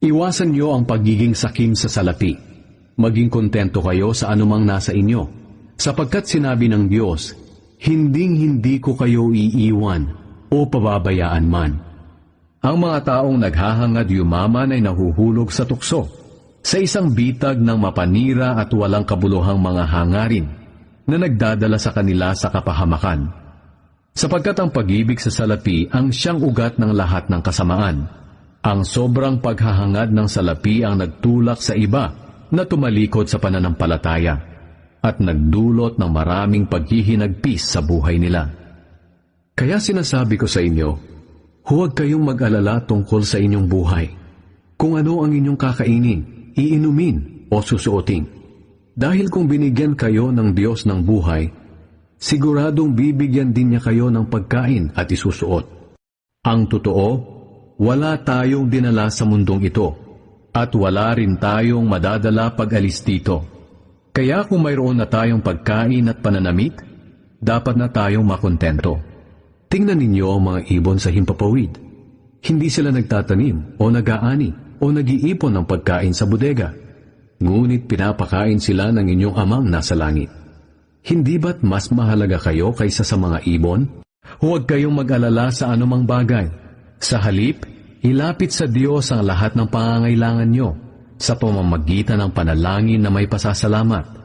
Iwasan niyo ang pagiging sakim sa salapi. Maging kontento kayo sa anumang nasa inyo, sapagkat sinabi ng Diyos, Hinding-hindi ko kayo iiwan o pababayaan man. Ang mga taong naghahangad yumaman ay nahuhulog sa tukso, sa isang bitag ng mapanira at walang kabuluhang mga hangarin na nagdadala sa kanila sa kapahamakan. Sapagkat ang pag-ibig sa salapi ang siyang ugat ng lahat ng kasamaan. Ang sobrang paghahangad ng salapi ang nagtulak sa iba na tumalikod sa pananampalataya at nagdulot ng maraming paghihinagpis sa buhay nila. Kaya sinasabi ko sa inyo, huwag kayong mag-alala tungkol sa inyong buhay. Kung ano ang inyong kakainin, iinumin o susuotin. Dahil kung binigyan kayo ng Diyos ng buhay, siguradong bibigyan din niya kayo ng pagkain at isusuot. Ang totoo, wala tayong dinala sa mundong ito, at wala rin tayong madadala pag alis dito. Kaya kung mayroon na tayong pagkain at pananamit, dapat na tayong makontento. Tingnan ninyo ang mga ibon sa himpapawid. Hindi sila nagtatanim o nag-aani o nag-iipon ng pagkain sa bodega. Ngunit pinapakain sila ng inyong amang nasa langit. Hindi ba't mas mahalaga kayo kaysa sa mga ibon? Huwag kayong mag-alala sa anumang bagay. Sa halip, ilapit sa Diyos ang lahat ng pangangailangan nyo sa pamamagitan ng panalangin na may pasasalamat